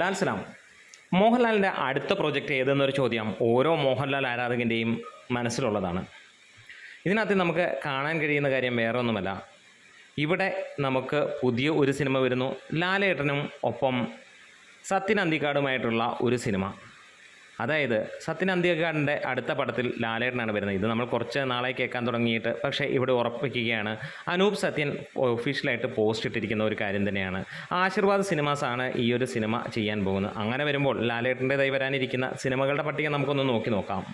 ലാൽ സലാം. മോഹൻലാലിന്റെ അടുത്ത പ്രോജക്റ്റ് ഏതെന്നൊരു ചോദ്യം ഓരോ മോഹൻലാൽ ആരാധകന്റെയും മനസ്സിലുള്ളതാണ്. ഇതിനകത്ത് നമുക്ക് കാണാൻ കഴിയുന്ന കാര്യം വേറെ ഒന്നുമല്ല ഇവിടെ നമുക്ക് പുതിയ ഒരു സിനിമ വരുന്നു. ലാലേട്ടനും ഒപ്പം സത്യൻ അന്തിക്കാടുമായിട്ടുള്ള ഒരു സിനിമ. അതായത് സത്യൻ അന്ത്യകാടിന്റെ അടുത്ത പടത്തിൽ ലാലേട്ടനാണ് വരുന്നത്. ഇത് നമ്മൾ കുറച്ച് നാളെ കേൾക്കാൻ തുടങ്ങിയിട്ട് പക്ഷേ ഇവിടെ ഉറപ്പിക്കുകയാണ്. അനൂപ് സത്യൻ ഒഫീഷ്യലായിട്ട് പോസ്റ്റ് ഇട്ടിരിക്കുന്ന ഒരു കാര്യം തന്നെയാണ്. ആശീർവാദ് സിനിമാസാണ് ഈ ഒരു സിനിമ ചെയ്യാൻ പോകുന്നത്. അങ്ങനെ വരുമ്പോൾ ലാലേട്ടന്റെതായി വരാനിരിക്കുന്ന സിനിമകളുടെ പട്ടിക നമുക്കൊന്ന് നോക്കി നോക്കാം.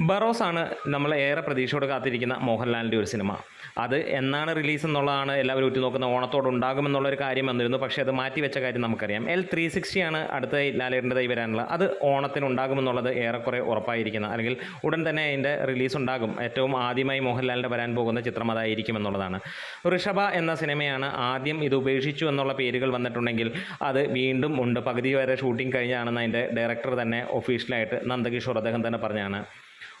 ബറോസ് ആണ് നമ്മൾ ഏറെ പ്രതീക്ഷയോടെ കാത്തിരിക്കുന്ന മോഹൻലാലിന്റെ ഒരു സിനിമ. അത് എന്നാണ് റിലീസ് എന്നുള്ളതാണ് എല്ലാവരും ഉറ്റുനോക്കുന്ന ഓണത്തോട് ഉണ്ടാകുമെന്നുള്ളൊരു കാര്യം വന്നിരുന്നു. പക്ഷേ അത് മാറ്റി വെച്ച കാര്യം നമുക്കറിയാം. എൽ ത്രീ സിക്സ്റ്റിയാണ് അടുത്ത ലാലേട്ടന്റെതായി വരാനുള്ളത്. അത് ഓണത്തിന് ഉണ്ടാകുമെന്നുള്ളത് ഏറെക്കുറെ ഉറപ്പായിരിക്കുന്ന അല്ലെങ്കിൽ ഉടൻ തന്നെ അതിന്റെ റിലീസ് ഉണ്ടാകും. ഏറ്റവും ആദ്യമായി മോഹൻലാലിന്റെ വരാൻ പോകുന്ന ചിത്രം അതായിരിക്കും എന്നുള്ളതാണ്. ഋഷഭ എന്ന സിനിമയാണ് ആദ്യം ഇത് ഉപേക്ഷിച്ചു എന്നുള്ള പേരുകൾ വന്നിട്ടുണ്ടെങ്കിൽ അത് വീണ്ടും ഉണ്ട്. പകുതി വരെ ഷൂട്ടിംഗ് കഴിഞ്ഞാണെന്ന് അതിന്റെ ഡയറക്ടർ തന്നെ ഒഫീഷ്യലായിട്ട് നന്ദകിഷോർ അദ്ദേഹം തന്നെ പറഞ്ഞാണ്.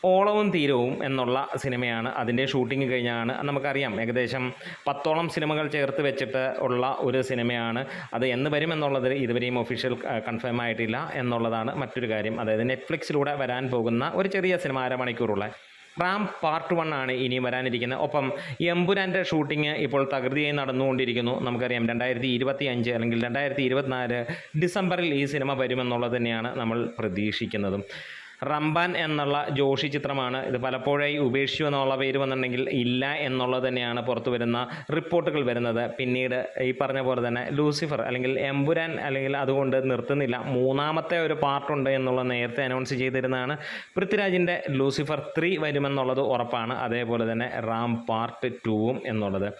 ഓളവും തീരവും എന്നുള്ള സിനിമയാണ്. അതിന്റെ ഷൂട്ടിംഗ് കഴിഞ്ഞാണ്. നമുക്കറിയാം ഏകദേശം പത്തോളം സിനിമകൾ ചേർത്ത് വെച്ചിട്ട് ഉള്ള ഒരു സിനിമയാണ്. അത് എന്ന് വരും എന്നുള്ളതിൽ ഇതുവരെയും ഒഫീഷ്യൽ കൺഫേം ആയിട്ടില്ല എന്നുള്ളതാണ് മറ്റൊരു കാര്യം. അതായത് നെറ്റ്ഫ്ലിക്സിലൂടെ വരാൻ പോകുന്ന ഒരു ചെറിയ സിനിമ അരമണിക്കൂറുള്ള റാം പാർട്ട് വൺ ആണ് ഇനി വരാനിരിക്കുന്നത്. ഒപ്പം എമ്പുരാന്റെ ഷൂട്ടിംഗ് ഇപ്പോൾ തകൃതിയായി നടന്നുകൊണ്ടിരിക്കുന്നു. നമുക്കറിയാം രണ്ടായിരത്തി ഇരുപത്തി അഞ്ച് അല്ലെങ്കിൽ രണ്ടായിരത്തി ഇരുപത്തിനാല് ഡിസംബറിൽ ഈ സിനിമ വരുമെന്നുള്ളത് തന്നെയാണ് നമ്മൾ പ്രതീക്ഷിക്കുന്നതും. റംബാൻ എന്നുള്ള ജോഷി ചിത്രമാണ്. ഇത് പലപ്പോഴായി ഉപേക്ഷിച്ചു എന്നുള്ള പേര് വന്നിട്ടുണ്ടെങ്കിൽ ഇല്ല എന്നുള്ളത് തന്നെയാണ് പുറത്തു വരുന്ന റിപ്പോർട്ടുകൾ വരുന്നത്. പിന്നീട് ഈ പറഞ്ഞ പോലെ തന്നെ ലൂസിഫർ അല്ലെങ്കിൽ എംപുരാൻ അല്ലെങ്കിൽ അതുകൊണ്ട് നിർത്തുന്നില്ല. മൂന്നാമത്തെ ഒരു പാർട്ടുണ്ട് എന്നുള്ളത് നേരത്തെ അനൗൺസ് ചെയ്തിരുന്നതാണ്. പൃഥ്വിരാജിന്റെ ലൂസിഫർ ത്രീ വരുമെന്നുള്ളത് ഉറപ്പാണ്. അതേപോലെ തന്നെ റാം പാർട്ട് ടൂവും എന്നുള്ളത്.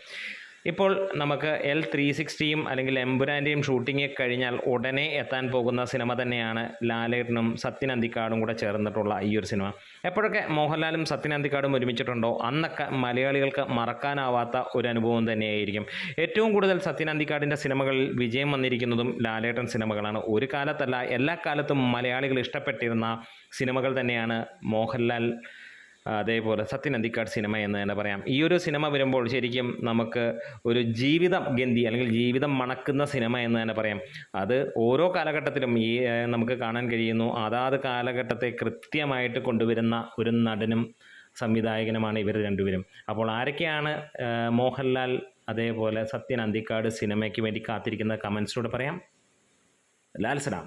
ഇപ്പോൾ നമുക്ക് എൽ ത്രീ സിക്സ്റ്റിയും അല്ലെങ്കിൽ എംബുരാന്റെയും ഷൂട്ടിംഗ് കഴിഞ്ഞാൽ ഉടനെ എത്താൻ പോകുന്ന സിനിമ തന്നെയാണ് ലാലേട്ടനും സത്യൻ അന്തിക്കാടും കൂടെ ചേർന്നിട്ടുള്ള ഈ ഒരു സിനിമ. എപ്പോഴൊക്കെ മോഹൻലാലും സത്യൻ അന്തിക്കാടും ഒരുമിച്ചിട്ടുണ്ടോ? അന്നൊക്കെ മലയാളികൾക്ക് മറക്കാനാവാത്ത ഒരു അനുഭവം തന്നെയായിരിക്കും. ഏറ്റവും കൂടുതൽ സത്യൻ അന്തിക്കാടിന്റെ സിനിമകളിൽ വിജയം വന്നിരിക്കുന്നതും ലാലേട്ടൻ സിനിമകളാണ്. ഒരു കാലത്തല്ല എല്ലാ കാലത്തും മലയാളികൾ ഇഷ്ടപ്പെട്ടിരുന്ന സിനിമകൾ തന്നെയാണ് മോഹൻലാൽ അതേപോലെ സത്യൻ അന്തിക്കാട് സിനിമ എന്ന് തന്നെ പറയാം. ഈ ഒരു സിനിമ വരുമ്പോൾ ശരിക്കും നമുക്ക് ഒരു ജീവിതം ഗന്ധി അല്ലെങ്കിൽ ജീവിതം മണക്കുന്ന സിനിമ എന്ന് തന്നെ പറയാം. അത് ഓരോ കാലഘട്ടത്തിലും ഈ നമുക്ക് കാണാൻ കഴിയുന്നു. അതാത് കാലഘട്ടത്തെ കൃത്യമായിട്ട് കൊണ്ടുവരുന്ന ഒരു നടനും സംവിധായകനുമാണ് ഇവർ രണ്ടുപേരും. അപ്പോൾ ആരൊക്കെയാണ് മോഹൻലാൽ അതേപോലെ സത്യൻ അന്തിക്കാട് സിനിമയ്ക്ക് വേണ്ടി കാത്തിരിക്കുന്ന കമൻസിലൂടെ പറയാം. ലാൽ സലാം.